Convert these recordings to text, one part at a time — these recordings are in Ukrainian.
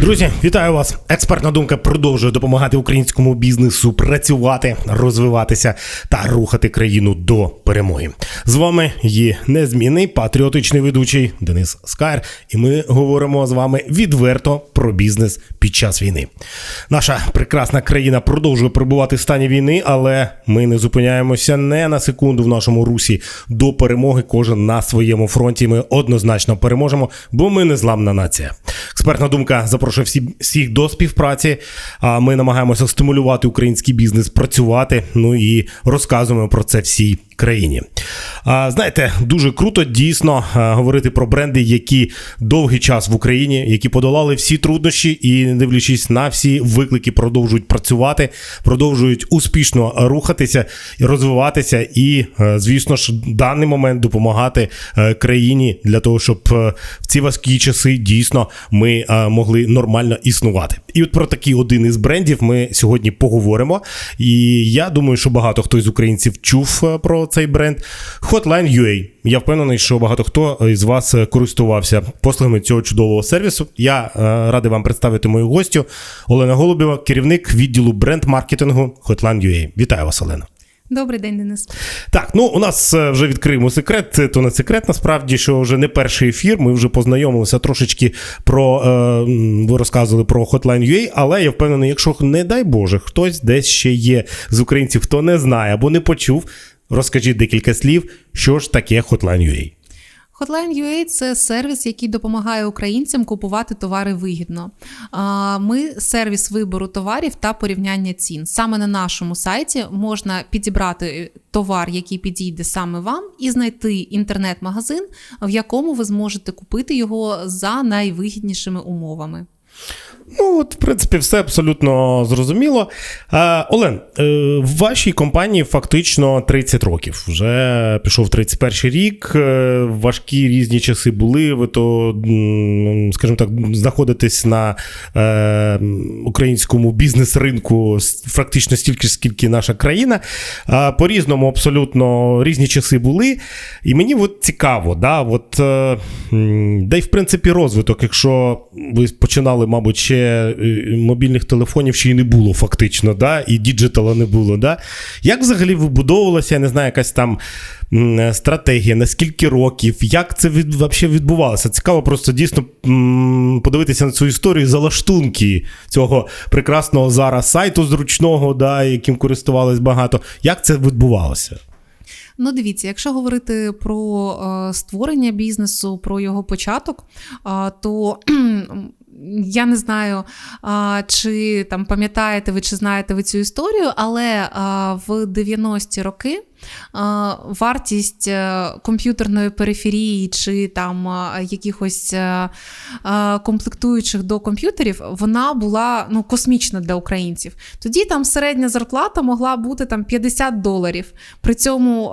Друзі, вітаю вас! Експертна думка продовжує допомагати українському бізнесу працювати, розвиватися та рухати країну до перемоги. З вами є незмінний патріотичний ведучий Денис Скайр, і ми говоримо з вами відверто про бізнес під час війни. Наша прекрасна країна продовжує перебувати в стані війни, але ми не зупиняємося не на секунду в нашому русі до перемоги. Кожен на своєму фронті. Ми однозначно переможемо, бо ми не зламна нація. Експертна думка запрошує всі, всіх до співпраці. А ми намагаємося стимулювати український бізнес працювати. Ну і розказуємо про це всій країні. Знаєте, дуже круто дійсно говорити про бренди, які довгий час в Україні, які подолали всі труднощі і, не дивлячись на всі виклики, продовжують працювати, продовжують успішно рухатися і розвиватися, і, е, звісно ж, в даний момент допомагати е, країні для того, щоб е, в ці важкі часи дійсно ми е, могли нормально існувати. І от про такий один із брендів ми сьогодні поговоримо. І я думаю, що багато хто із українців чув е, про цей бренд Hotline UA. Я впевнений, що багато хто із вас е, користувався послугами цього чудового сервісу. Я е, радий вам представити мою гостю Олена Голубєва, керівник відділу бренд-маркетингу Hotline UA. Вітаю вас, Олена. Добрий день, Денис. Так, ну у нас е, вже відкриємо секрет. Це то не секрет, насправді, що вже не перший ефір. Ми вже познайомилися трошечки про е, ви розказували про Hotline UA, але я впевнений, якщо не дай Боже, хтось десь ще є з українців, хто не знає або не почув, розкажіть декілька слів, що ж таке Hotline UA. Hotline – це сервіс, який допомагає українцям купувати товари вигідно. Ми сервіс вибору товарів та порівняння цін. Саме на нашому сайті можна підібрати товар, який підійде саме вам, і знайти інтернет-магазин, в якому ви зможете купити його за найвигіднішими умовами. Ну, от, в принципі, все абсолютно зрозуміло. Е, Олен, е, в вашій компанії фактично 30 років. Вже пішов 31 рік. е, Важкі різні часи були. Ви то, скажімо так, знаходитесь на е, українському бізнес-ринку фактично стільки скільки наша країна. Е, По-різному, абсолютно різні часи були. І мені от цікаво, да, от, е, де й в принципі розвиток, якщо ви починали, мабуть, ще е, мобільних телефонів ще й не було фактично, да, і діджитала не було. Да? Як взагалі вибудовувалася, я не знаю, якась там стратегія, на скільки років, як це від, вообще відбувалося? Цікаво просто дійсно подивитися на цю історію за лаштунки цього прекрасного зараз сайту зручного, да, яким користувались багато. Як це відбувалося? Ну, дивіться, якщо говорити про е, створення бізнесу, про його початок, е, то я не знаю, чи там пам'ятаєте ви чи знаєте ви цю історію, але в 90-ті роки. Вартість е, комп'ютерної периферії чи там е, якихось е, комплектуючих до комп'ютерів, вона була ну, космічна для українців. Тоді там середня зарплата могла бути там 50 доларів. При цьому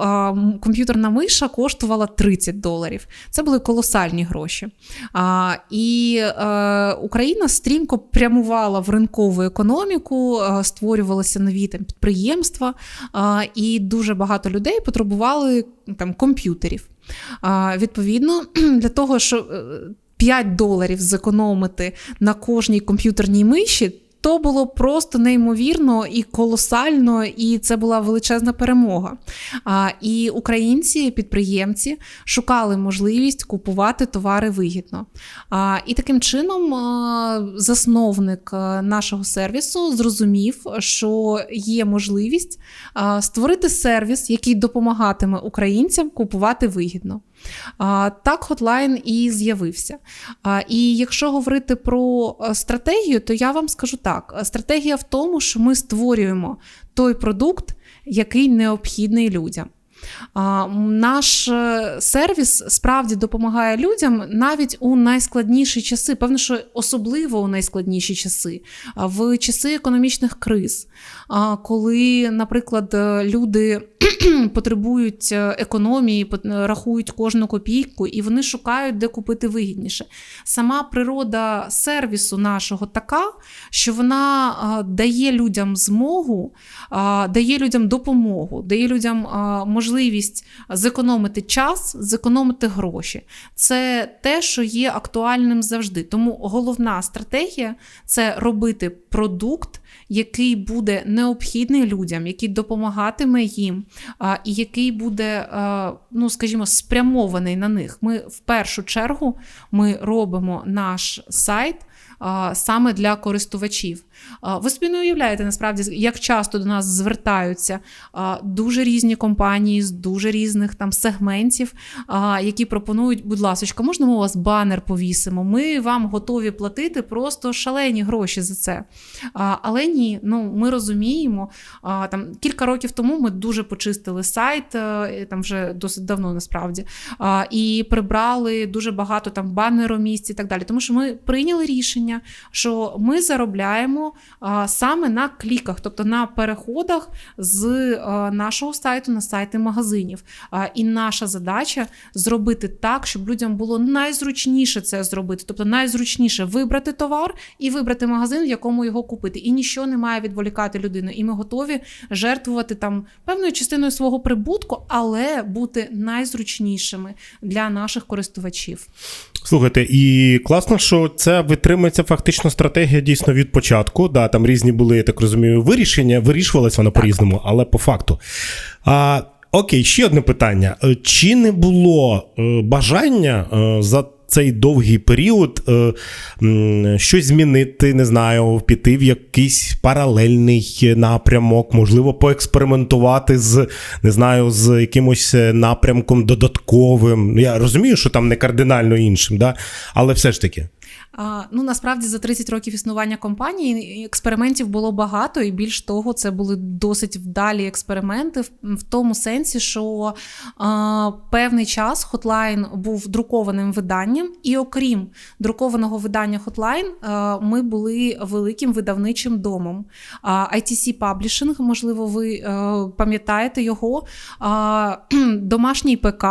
комп'ютерна миша коштувала 30 доларів. Це були колосальні гроші. І Україна стрімко прямувала в ринкову економіку, створювалися нові там підприємства, і дуже багато людей потребували там комп'ютерів. А, Відповідно, для того, щоб е, 5 доларів зекономити на кожній комп'ютерній миші. То було просто неймовірно і колосально, і це була величезна перемога. А, і українці, підприємці, шукали можливість купувати товари вигідно. А, і таким чином засновник нашого сервісу зрозумів, що є можливість створити сервіс, який допомагатиме українцям купувати вигідно. Так, Hotline і з'явився. І якщо говорити про е, стратегію, то я вам скажу так: стратегія в тому, що ми створюємо той продукт, який необхідний людям. Наш е, сервіс справді допомагає людям навіть у найскладніші часи. Певно, що особливо у найскладніші часи, в часи економічних криз, коли, наприклад, е, люди потребують е, економії, рахують кожну копійку, і вони шукають, де купити вигідніше. Сама природа сервісу нашого така, що вона дає людям змогу, дає людям допомогу, дає людям можливість можливість зекономити час, зекономити гроші. Це те, що є актуальним завжди. Тому головна стратегія це робити продукт, який буде необхідний людям, який допомагатиме їм, і який буде, ну скажімо, спрямований на них. Ми в першу чергу ми робимо наш сайт. Саме для користувачів. Ви собі не уявляєте насправді, як часто до нас звертаються дуже різні компанії з дуже різних там сегментів, які пропонують, будь ласка, можна ми у вас банер повісимо? Ми вам готові платити просто шалені гроші за це. Але ні, ну ми розуміємо. Там кілька років тому ми дуже почистили сайт, е, там вже досить давно насправді, і прибрали дуже багато там банеромісць і так далі. Тому що ми прийняли рішення, що ми заробляємо саме на кліках, тобто на переходах з а, нашого сайту на сайти магазинів. І наша задача зробити так, щоб людям було найзручніше це зробити, тобто найзручніше вибрати товар і вибрати магазин, в якому його купити. І нічого не має відволікати людину. І ми готові жертвувати там певною частиною свого прибутку, але бути найзручнішими для наших користувачів. Слухайте, і класно, що це витримується фактично стратегія дійсно від початку. Да, там різні були, я так розумію, вирішення, вирішувалось воно по-різному, але по факту. А, окей, ще одне питання. Е, Чи не було е, бажання е, за цей довгий період щось змінити, не знаю, піти в якийсь паралельний напрямок, можливо, поекспериментувати з не знаю, з якимось напрямком додатковим. Я розумію, що там не кардинально іншим, да? але все ж таки. Ну насправді за 30 років існування компанії експериментів було багато, і більш того, це були досить вдалі експерименти, в, тому сенсі, що а, певний час Hotline був друкованим виданням, і окрім друкованого видання Hotline, ми були великим видавничим домом. А, ITC Publishing, можливо, ви е, пам'ятаєте його, а, домашній ПК,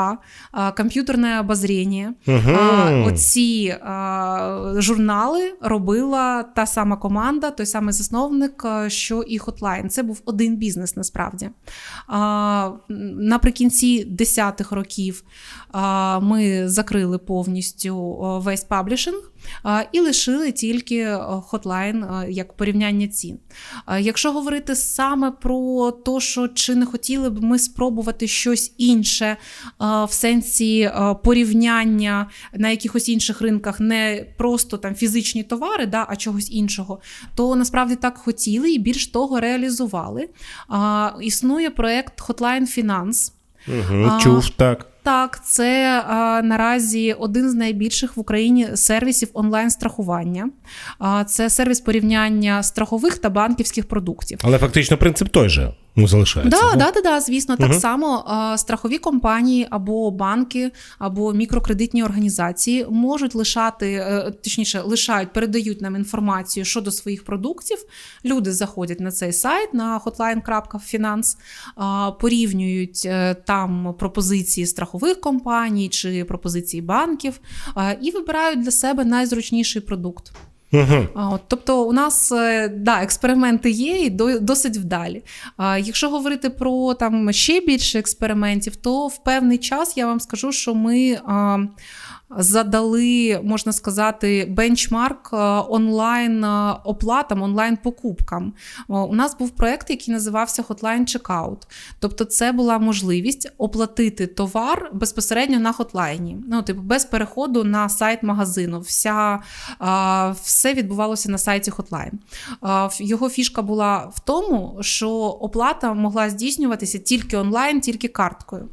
а, комп'ютерне обозріння. Угу. Оці а, журнали робила та сама команда, той самий засновник, що і Hotline. Це був один бізнес насправді. Наприкінці 10-х років ми закрили повністю весь паблішинг. І лишили тільки Hotline а, як порівняння цін. Якщо говорити саме про те, що чи не хотіли б ми спробувати щось інше в сенсі порівняння на якихось інших ринках, не просто там фізичні товари, да, а чогось іншого, то насправді так хотіли і більш того реалізували. А, Існує проект Hotline Finance. Угу, А, чув так. Так, це а, наразі один з найбільших в Україні сервісів онлайн-страхування. А, це сервіс порівняння страхових та банківських продуктів. Але фактично принцип той же ну, залишається. Да, да, да, да, звісно, так само а, страхові компанії або банки, або мікрокредитні організації можуть лишати, е, точніше, лишають, передають нам інформацію щодо своїх продуктів. Люди заходять на цей сайт на hotline.finance, а, порівнюють е, там пропозиції страхових компаній чи пропозиції банків а, і вибирають для себе найзручніший продукт. Угу. От, тобто, у нас е, да, експерименти є і досить вдалі. Якщо говорити про там ще більше експериментів, то в певний час я вам скажу, що ми. Задали, можна сказати, бенчмарк е, онлайн е, оплатам, онлайн покупкам. У нас був проект, який називався Hotline Checkout. Тобто, це була можливість оплатити товар безпосередньо на хотлайні. Ну, типу, без переходу на сайт магазину. Вся, все відбувалося на сайті Hotline. Його фішка була в тому, що оплата могла здійснюватися тільки онлайн, тільки карткою.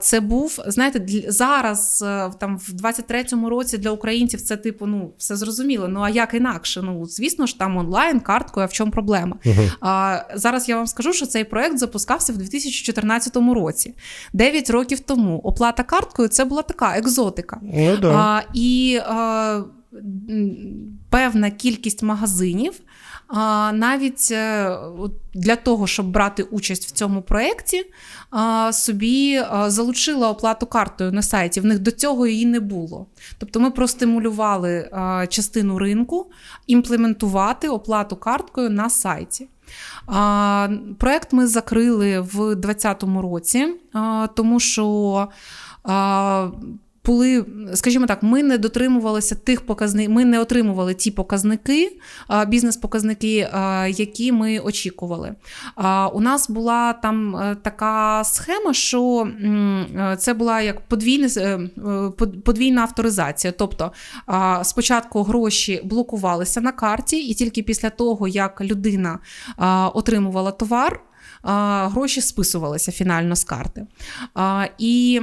Це був, знаєте, зараз е, там в 23-му році для українців це типу, ну все зрозуміло. Ну а як інакше? Ну звісно ж, там онлайн, карткою, а в чому проблема? Угу. А, зараз я вам скажу, що цей проект запускався в 2014 році. 9 років тому оплата карткою це була така екзотика. Ну, да. А, і а, певна кількість магазинів. Навіть е, для того, щоб брати участь в цьому проєкті, собі залучила оплату картою на сайті. В них до цього її не було. Тобто ми простимулювали частину ринку імплементувати оплату карткою на сайті. А, Проект ми закрили в 2020 році, тому що. Були, скажімо так, ми не дотримувалися тих показників, ми не отримували ті показники, бізнес-показники, які ми очікували. У нас була там е, така схема, що е, це була як подвійне, е, под- подвійна авторизація. Тобто спочатку гроші блокувалися на карті, і тільки після того, як людина отримувала товар, гроші списувалися фінально з карти. І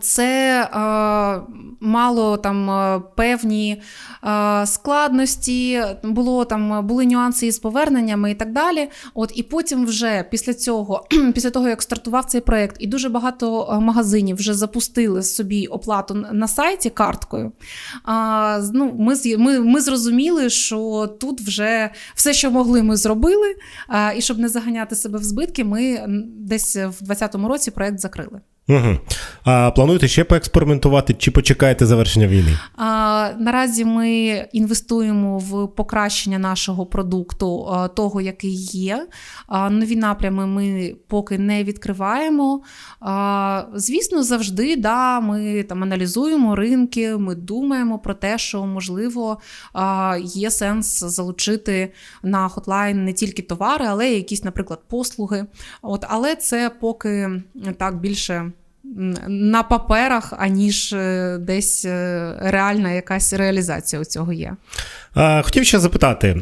це е, мало там е, певні е, складності, було там були нюанси із поверненнями і так далі. От і потім, вже після цього, після того як стартував цей проект, і дуже багато е, магазинів вже запустили собі оплату на сайті карткою. А, ну, ми, ми, ми зрозуміли, що тут вже все, що могли, ми зробили. А, і щоб не заганяти себе в збитки, ми десь в 2020 році проект закрили. Угу. А плануєте ще поекспериментувати чи почекаєте завершення війни? А, наразі ми інвестуємо в покращення нашого продукту, того, який є. А, нові напрями ми поки не відкриваємо. А, звісно, завжди да, ми там аналізуємо ринки, ми думаємо про те, що можливо а, є сенс залучити на хотлайн не тільки товари, але й якісь, наприклад, послуги. От, але це поки так більше на паперах, аніж е, десь е, реальна якась реалізація у цього є. Хотів ще запитати: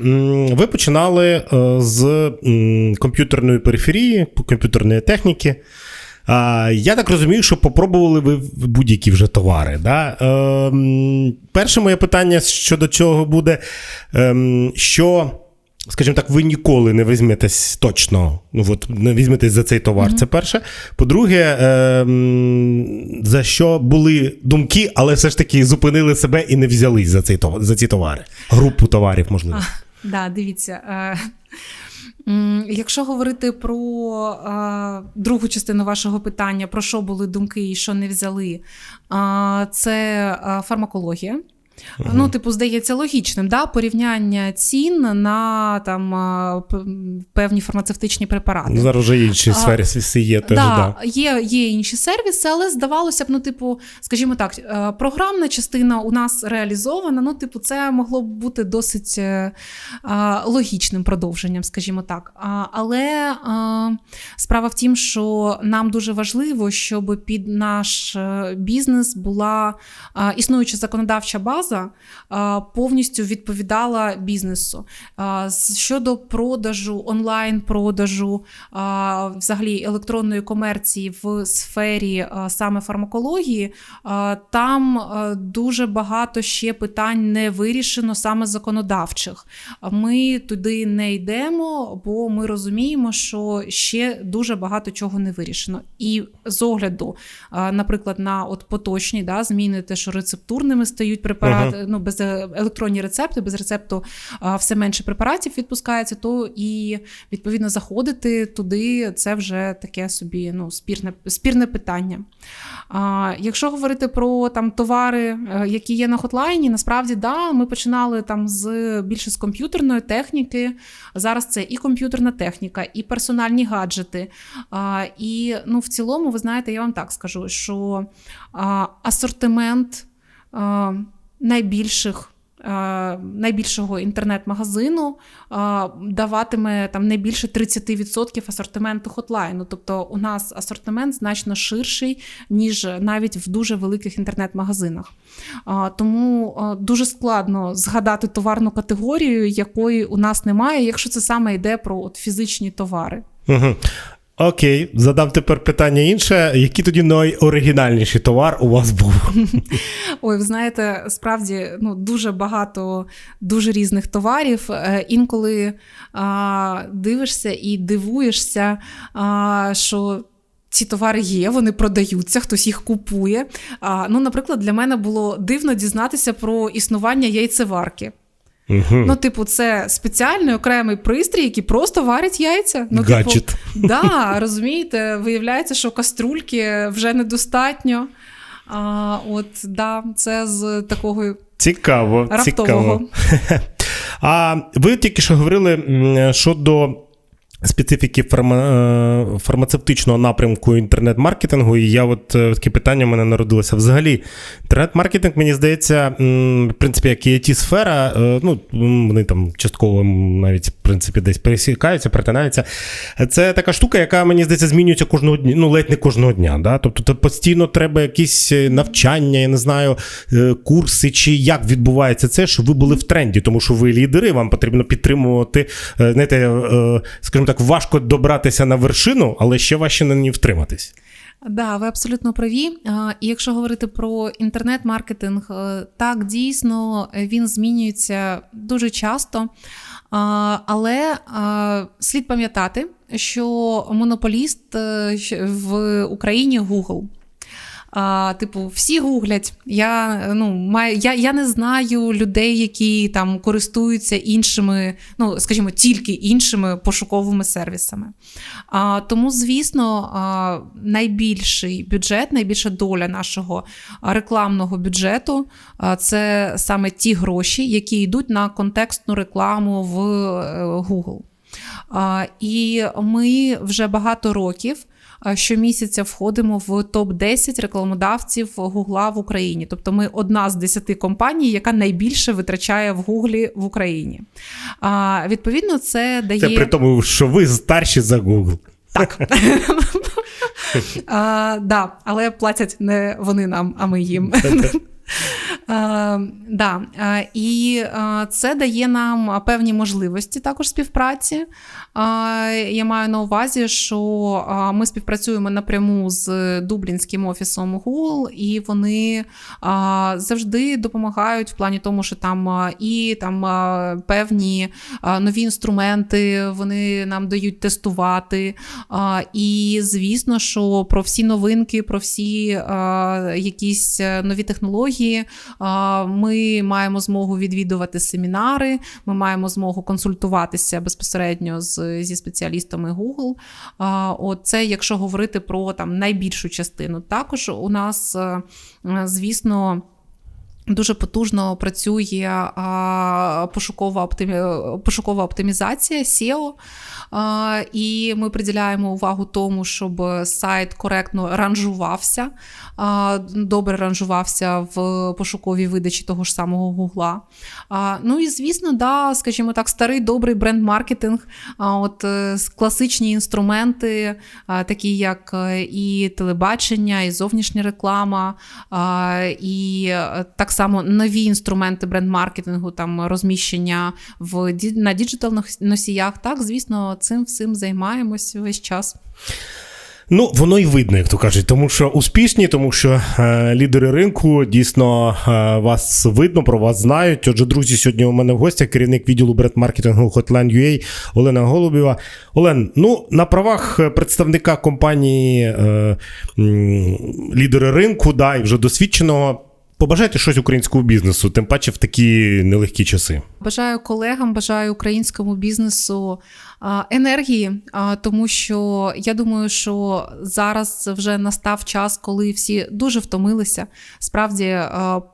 ви починали е, з комп'ютерної периферії, комп'ютерної техніки. Я так розумію, що попробували ви будь-які вже товари. Да? Перше моє питання щодо цього буде, ем, що. Скажімо так, ви ніколи не візьметесь точно, ну от не візьметесь за цей товар. Це перше. По-друге, ем, за що були думки, але все ж таки зупинили себе і не взялись за цей товар, за ці товари. Групу товарів, можливо. Да, дивіться. е, Якщо говорити про е, другу частину вашого питання, про що були думки і що не взяли, е, це е, фармакологія. Ну, типу, здається логічним, да? порівняння цін на там певні фармацевтичні препарати. Ну, Зараз вже інші А, сфери є теж. Да, Да. Є, є інші сервіси, але здавалося б, ну, типу, скажімо так, е, програмна частина у нас реалізована. Ну, типу, це могло б бути досить е, е, логічним продовженням, скажімо так. А, Але е, справа в тім, що нам дуже важливо, щоб під наш е, бізнес була е, існуюча законодавча база. Е, Повністю відповідала бізнесу щодо продажу, онлайн-продажу, взагалі електронної комерції в сфері саме фармакології, там дуже багато ще питань не вирішено саме законодавчих. Ми туди не йдемо, бо ми розуміємо, що ще дуже багато чого не вирішено. І з огляду, наприклад, на от поточні да, зміни, те, що рецептурними стають препарати, ну без е, електронні рецепти, без рецепту все менше препаратів відпускається, то і відповідно заходити туди це вже таке собі ну, спірне, спірне питання. А, якщо говорити про там товари, е, які є на хотлайні, насправді да, ми починали там з більше з комп'ютерної техніки. Зараз це і комп'ютерна техніка, і персональні гаджети. А, і ну, в цілому, ви знаєте, я вам так скажу, що а, асортимент а, найбільших. е, Найбільшого інтернет-магазину даватиме там не більше 30% асортименту хотлайну. Тобто у нас асортимент значно ширший, ніж навіть в дуже великих інтернет-магазинах. Тому дуже складно згадати товарну категорію, якої у нас немає, якщо це саме йде про от фізичні товари. Угу. Окей, задам тепер питання інше. Який тоді найоригінальніший товар у вас був? Ой, ви знаєте, справді ну, дуже багато дуже різних товарів. Е, Інколи а, дивишся і дивуєшся, а, що. Ці товари є, вони продаються, хтось їх купує. А, ну, наприклад, для мене було дивно дізнатися про існування яйцеварки. Угу. Ну, типу, це спеціальний окремий пристрій, який просто варить яйця. Ну, Гаджет. Типу, да, розумієте, виявляється, що каструльки вже недостатньо. А, от, да, це з такого Цікаво, раптового. цікаво. А ви тільки що говорили щодо. Специфіки фарма, е, фармацевтичного напрямку інтернет-маркетингу, і я от е, таке питання в мене народилося. Взагалі, інтернет-маркетинг, мені здається, в принципі, як і it сфера е, ну, вони там частково навіть в принципі десь пересікаються, перетинаються. Це така штука, яка мені здається змінюється кожного дня, ну ледь не кожного дня. Да? Тобто то постійно треба якісь навчання, я не знаю, курси, чи як відбувається це, щоб ви були в тренді, тому що ви лідери, вам потрібно підтримувати, знаєте, скажімо так, важко добратися на вершину, але ще важче на ній втриматись. Да, ви абсолютно праві. І якщо говорити про інтернет-маркетинг, е, так дійсно він змінюється дуже часто. Але слід пам'ятати, що монополіст е, в Україні Google. А, типу, всі гуглять. Я, ну, маю, я, я не знаю людей, які там користуються іншими, ну, скажімо, тільки іншими пошуковими сервісами. А, тому, звісно, а, найбільший бюджет, найбільша доля нашого рекламного бюджету а, це саме ті гроші, які йдуть на контекстну рекламу в е, Google. А, І ми вже багато років щомісяця входимо в топ-10 рекламодавців Гугла в Україні. Тобто ми одна з 10 компаній, яка найбільше витрачає в Гуглі в Україні. А, Відповідно, це дає. Це при тому, що ви старші за Google. А, да, але платять не вони нам, а ми їм. А, да. І це дає нам певні можливості також співпраці. Я маю на увазі, що ми співпрацюємо напряму з Дублінським офісом Google, і вони завжди допомагають в плані тому, що там і там певні нові інструменти вони нам дають тестувати. І звісно, що про всі новинки, про всі якісь е, нові технології ми маємо змогу відвідувати семінари, ми маємо змогу консультуватися безпосередньо з, зі спеціалістами Google. От це якщо говорити про там найбільшу частину. Також у нас, е, е, звісно. Дуже потужно працює а, пошукова, оптимі... пошукова оптимізація SEO, а, і ми приділяємо увагу тому, щоб сайт коректно ранжувався, а, добре ранжувався в пошуковій видачі того ж самого Гугла. Ну і звісно, да, скажімо так, старий добрий бренд-маркетинг, а, от е, класичні інструменти, а, такі як е, і телебачення, і зовнішня реклама, а, і е, так само нові інструменти бренд-маркетингу, там розміщення в на діджитал носіях. Так, звісно, цим всім займаємось весь час. Ну, воно й видно, як то кажуть, тому що успішні, тому що е, лідери ринку дійсно е, вас видно, про вас знають. Отже, друзі, сьогодні у мене в гостях керівник відділу бренд-маркетингу Hotline UA Олена Голубєва. Олен, ну на правах представника компанії е, лідери ринку, да, і вже досвідченого. Побажайте щось українському бізнесу, тим паче в такі нелегкі часи. Бажаю колегам, бажаю українському бізнесу енергії, тому що я думаю, що зараз вже настав час, коли всі дуже втомилися. Справді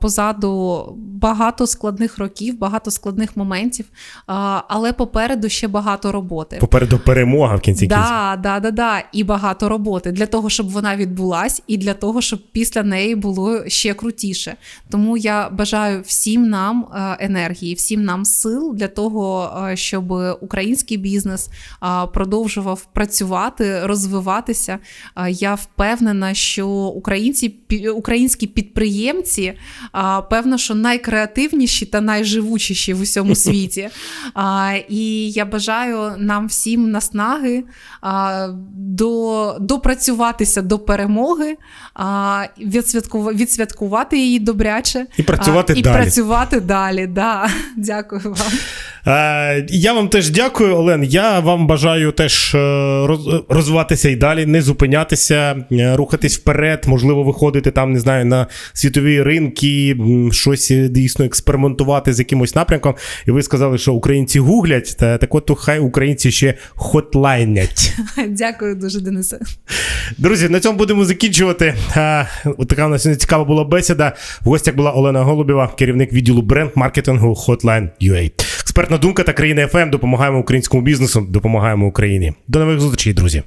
позаду багато складних років, багато складних моментів, але попереду ще багато роботи. Попереду перемога в кінці кінців. Да, да, да, да. І багато роботи для того, щоб вона відбулась, і для того, щоб після неї було ще крутіше. Тому я бажаю всім нам е, енергії, всім нам сил для того, е, щоб український бізнес е, продовжував працювати, розвиватися. Я впевнена, що українці, українські підприємці, певно, що найкреативніші та найживучіші в усьому світі. І я бажаю нам всім наснаги до, допрацюватися до перемоги, відсвяткувати її добряче І працювати і далі. працювати далі. Да. Дякую вам. Е, я вам теж дякую, Олен. Я вам бажаю теж е, розвиватися і далі, не зупинятися, е, рухатись вперед, можливо, виходити там, не знаю, на світові ринки, щось дійсно експериментувати з якимось напрямком. І ви сказали, що українці гуглять, та так от хай українці ще хотлайнять. Дякую дуже, Денисе. Друзі, на цьому будемо закінчувати. Е, От така у нас цікава була бесіда. В гостях була Олена Голубєва, керівник відділу бренд-маркетингу Hotline UA. Експертна думка та країна ФМ допомагаємо українському бізнесу, допомагаємо Україні. До нових зустрічей, друзі.